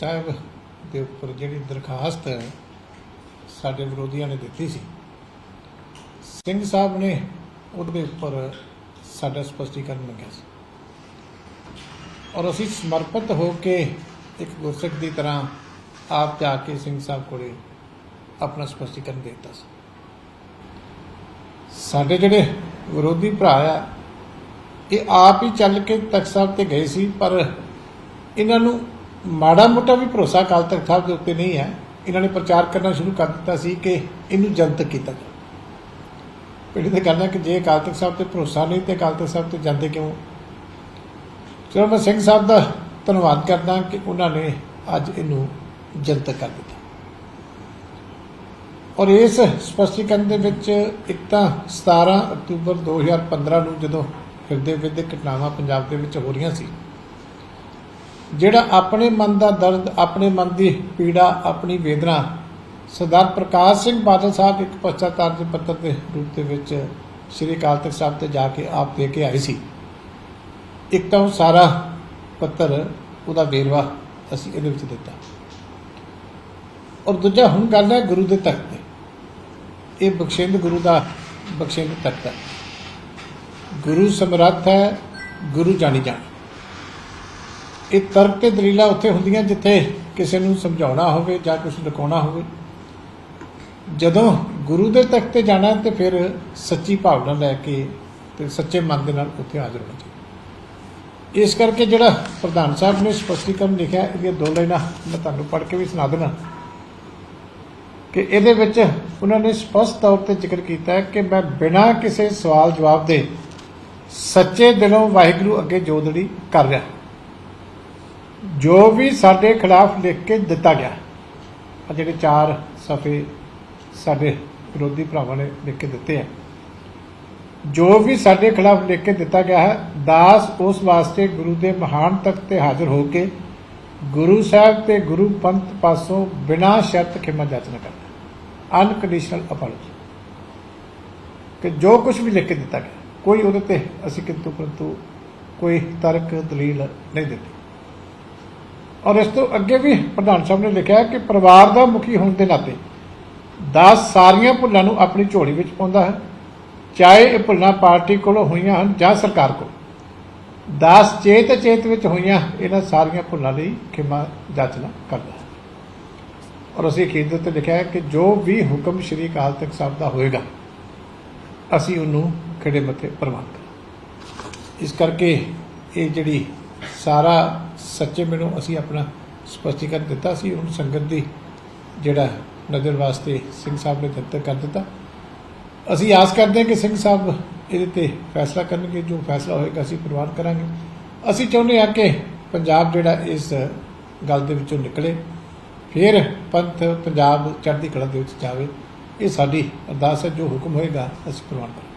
ਸਾਹਿਬ ਦੇ ਉੱਪਰ ਜਿਹੜੀ ਦਰਖਾਸਤ ਸਾਡੇ ਵਿਰੋਧੀਆਂ ਨੇ ਦਿੱਤੀ ਸੀ, ਸਿੰਘ ਸਾਹਿਬ ਨੇ ਉਹਦੇ ਉੱਪਰ ਸਾਡਾ ਸਪਸ਼ਟੀਕਰਨ ਮੰਗਿਆ ਸੀ। ਔਰ ਅਸੀਂ ਸਮਰਪਿਤ ਹੋ ਕੇ ਇੱਕ ਗੁਰਸਿੱਖ ਦੀ ਤਰ੍ਹਾਂ ਆਪ ਜਾ ਕੇ ਸਿੰਘ ਸਾਹਿਬ ਕੋਲੇ ਆਪਣਾ ਸਪਸ਼ਟੀਕਰਨ ਦੇ ਦਿੱਤਾ ਸੀ। ਸਾਡੇ ਜਿਹੜੇ ਵਿਰੋਧੀ ਭਰਾ ਆ, ਇਹ ਆਪ ਹੀ ਚੱਲ ਕੇ ਤਖਤ ਸਾਹਿਬ ਤੇ ਗਏ ਸੀ, ਪਰ ਇਹਨਾਂ ਨੂੰ ਮਾੜਾ ਮੋਟਾ ਵੀ ਭਰੋਸਾ ਅਕਾਲ ਤਖਤ ਸਾਹਿਬ ਦੇ ਉੱਤੇ ਨਹੀਂ ਹੈ। ਇਹਨਾਂ ਨੇ ਪ੍ਰਚਾਰ ਕਰਨਾ ਸ਼ੁਰੂ ਕਰ ਦਿੱਤਾ ਸੀ ਕਿ ਇਹਨੂੰ ਜਨਤਕ ਕੀਤਾ ਜਾਵੇ। ਪਿੰਡ ਤੇ ਕਰਨਾ ਕਿ ਜੇ ਅਕਾਲ ਤਖਤ ਸਾਹਿਬ ਤੇ ਭਰੋਸਾ ਨਹੀਂ, ਤੇ ਅਕਾਲ ਤਖਤ ਸਾਹਿਬ ਤੇ ਜਾਂਦੇ ਕਿਉਂ? ਚਲੋ ਮੈਂ ਸਿੰਘ ਸਾਹਿਬ ਦਾ ਧੰਨਵਾਦ ਕਰਦਾ ਕਿ ਉਹਨਾਂ ਨੇ ਅੱਜ ਇਹਨੂੰ ਜਨਤਕ ਕਰ ਦਿੱਤਾ। ਔਰ ਇਸ ਸਪਸ਼ਟੀਕਰਨ ਦੇ ਵਿੱਚ ਇੱਕ ਤਾਂ 17 ਅਕਤੂਬਰ 2015 ਨੂੰ ਜਦੋਂ ਹਿਰਦੇ ਵਿਦਿਕ ਘਟਨਾਵਾਂ ਪੰਜਾਬ ਦੇ ਵਿੱਚ ਹੋ ਰਹੀਆਂ ਸੀ ਜਿਹੜਾ ਆਪਣੇ ਮਨ ਦਾ ਦਰਦ, ਆਪਣੇ ਮਨ ਦੀ ਪੀੜਾ, ਆਪਣੀ ਵੇਦਨਾ, ਸਰਦਾਰ ਪ੍ਰਕਾਸ਼ ਸਿੰਘ ਬਾਦਲ ਸਾਹਿਬ ਇੱਕ ਪਛਤਾਤਾਰ ਦੇ ਪੱਤਰ ਦੇ ਰੂਪ ਦੇ ਵਿੱਚ ਸ੍ਰੀ ਅਕਾਲ ਤਖਤ ਸਾਹਿਬ ਤੇ ਜਾ ਕੇ ਆਪ ਦੇ ਕੇ ਆਏ ਸੀ। ਇੱਕ ਤਾਂ ਉਹ ਸਾਰਾ ਪੱਤਰ ਉਹਦਾ ਵੇਰਵਾ ਅਸੀਂ ਇਹਦੇ ਵਿੱਚ ਦਿੱਤਾ। ਔਰ ਦੂਜਾ ਹੁਣ ਗੱਲ ਹੈ ਗੁਰੂ ਦੇ ਤਖਤ ਤੇ। ਇਹ ਬਖਸ਼ਿੰਦ ਗੁਰੂ ਦਾ ਬਖਸ਼ਿੰਦ ਤਖਤ ਹੈ। ਗੁਰੂ ਸਮਰੱਥ ਹੈ, ਗੁਰੂ ਜਾਣੀ ਜਾਣ ਇਹ ਤਰਕ ਤੇ ਦਲੀਲਾਂ ਉੱਥੇ ਹੁੰਦੀਆਂ ਜਿੱਥੇ ਕਿਸੇ ਨੂੰ ਸਮਝਾਉਣਾ ਹੋਵੇ ਜਾਂ ਕੁਝ ਲੁਕਾਉਣਾ ਹੋਵੇ। ਜਦੋਂ ਗੁਰੂ ਦੇ ਤਖਤ ਤੇ ਜਾਣਾ ਤੇ ਫਿਰ ਸੱਚੀ ਭਾਵਨਾ ਲੈ ਕੇ ਤੇ ਸੱਚੇ ਮਨ ਦੇ ਨਾਲ ਉੱਥੇ ਹਾਜ਼ਰ ਹੋਣਾ ਚਾਹੀਦਾ। ਇਸ ਕਰਕੇ ਜਿਹੜਾ ਪ੍ਰਧਾਨ ਸਾਹਿਬ ਨੇ ਸਪਸ਼ਟੀਕਰਨ ਲਿਖਿਆ, ਇਹਦੀਆਂ ਦੋ ਲਾਈਨਾਂ ਮੈਂ ਤੁਹਾਨੂੰ ਪੜ੍ਹ ਕੇ ਵੀ ਸੁਣਾ ਦਿੰਦਾ। ਕਿ ਇਹਦੇ ਵਿੱਚ ਉਹਨਾਂ ਨੇ ਸਪਸ਼ਟ ਤੌਰ ਤੇ ਜ਼ਿਕਰ ਕੀਤਾ ਹੈ ਕਿ ਮੈਂ ਬਿਨਾਂ ਕਿਸੇ ਸਵਾਲ ਜਵਾਬ ਦੇ ਸੱਚੇ ਦਿਲੋਂ ਵਾਹਿਗੁਰੂ ਅੱਗੇ ਜੋਦੜੀ ਕਰ ਰਿਹਾ। ਜੋ ਵੀ ਸਾਡੇ ਖਿਲਾਫ ਲਿਖ ਕੇ ਦਿੱਤਾ ਗਿਆ ਆ ਜਿਹੜੇ ਚਾਰ ਸਫੇ ਸਾਡੇ ਵਿਰੋਧੀ ਭਰਾਵਾਂ ਨੇ ਲਿਖ ਕੇ ਦਿੱਤੇ ਆ, ਜੋ ਵੀ ਸਾਡੇ ਖਿਲਾਫ ਲਿਖ ਕੇ ਦਿੱਤਾ ਗਿਆ ਹੈ, ਦਾਸ ਉਸ ਵਾਸਤੇ ਗੁਰੂ ਦੇ ਮਹਾਨ ਤਖਤ ਤੇ ਹਾਜ਼ਰ ਹੋ ਕੇ ਗੁਰੂ ਸਾਹਿਬ ਤੇ ਗੁਰੂ ਪੰਥ ਪਾਸੋਂ ਬਿਨਾਂ ਸ਼ਰਤ ਖਿਮਾ ਜਾਚਨਾ ਕਰਦਾ ਅਨਕੰਡੀਸ਼ਨਲ ਅਪੋਲੋਜੀ ਕਿ ਜੋ ਕੁਝ ਵੀ ਲਿਖ ਕੇ ਦਿੱਤਾ ਗਿਆ, ਕੋਈ ਉਹਦੇ ਤੇ ਅਸੀਂ ਕਿੰਤੂ ਪਰੰਤੂ ਕੋਈ ਤਰਕ, ਦਲੀਲ ਨਹੀਂ ਦਿੱਤੀ ਔਰ ਇਸ ਤੋਂ ਅੱਗੇ ਵੀ ਪ੍ਰਧਾਨ ਸਾਹਿਬ ਨੇ ਲਿਖਿਆ ਕਿ ਪਰਿਵਾਰ ਦਾ ਮੁਖੀ ਹੋਣ ਦੇ ਨਾਤੇ ਦਾਸ ਸਾਰੀਆਂ ਭੁੱਲਾਂ ਨੂੰ ਆਪਣੀ ਝੋਲੀ ਵਿੱਚ ਪਾਉਂਦਾ ਹੈ, ਚਾਹੇ ਇਹ ਭੁੱਲਾਂ ਪਾਰਟੀ ਕੋਲੋਂ ਹੋਈਆਂ ਹਨ ਜਾਂ ਸਰਕਾਰ ਕੋਲ। ਦਾਸ ਚੇਤ ਚੇਤ ਵਿੱਚ ਹੋਈਆਂ ਇਹਨਾਂ ਸਾਰੀਆਂ ਭੁੱਲਾਂ ਲਈ ਖਿਮਾ ਜਾਚਨਾ ਕਰਦਾ ਹੈ। ਔਰ ਅਸੀਂ ਅਖੀਰ ਦੇ ਉੱਤੇ ਲਿਖਿਆ ਹੈ ਕਿ ਜੋ ਵੀ ਹੁਕਮ ਸ਼੍ਰੀ ਅਕਾਲ ਤਖਤ ਸਾਹਿਬ ਦਾ ਹੋਏਗਾ, ਅਸੀਂ ਉਹਨੂੰ ਖੜੇ ਮੱਥੇ ਪ੍ਰਵਾਨ ਕਰਾਂਗੇ। ਇਸ ਕਰਕੇ ਇਹ ਜਿਹੜੀ ਸਾਰਾ ਸੱਚੇ ਮੈਨੂੰ ਅਸੀਂ ਆਪਣਾ ਸਪਸ਼ਟੀਕਰਨ ਦਿੱਤਾ ਸੀ ਹੁਣ ਸੰਗਤ ਦੀ ਜਿਹੜਾ ਨਜ਼ਰ ਵਾਸਤੇ ਸਿੰਘ ਸਾਹਿਬ ਨੇ ਜਨਤਕ ਕਰ ਦਿੱਤਾ। ਅਸੀਂ ਆਸ ਕਰਦੇ ਹਾਂ ਕਿ ਸਿੰਘ ਸਾਹਿਬ ਇਹਦੇ ਤੇ ਫੈਸਲਾ ਕਰਨਗੇ, ਜੋ ਫੈਸਲਾ ਹੋਏਗਾ ਅਸੀਂ ਪ੍ਰਵਾਨ ਕਰਾਂਗੇ। ਅਸੀਂ ਚਾਹੁੰਦੇ ਹਾਂ ਕਿ ਪੰਜਾਬ ਜਿਹੜਾ ਇਸ ਗੱਲ ਦੇ ਵਿੱਚੋਂ ਨਿਕਲੇ, ਫਿਰ ਪੰਥ ਪੰਜਾਬ ਚੜ੍ਹਦੀ ਕਲਾ ਦੇ ਵਿੱਚ ਜਾਵੇ। ਇਹ ਸਾਡੀ ਅਰਦਾਸ ਹੈ, ਜੋ ਹੁਕਮ ਹੋਏਗਾ ਅਸੀਂ ਪ੍ਰਵਾਨ ਕਰਾਂਗੇ।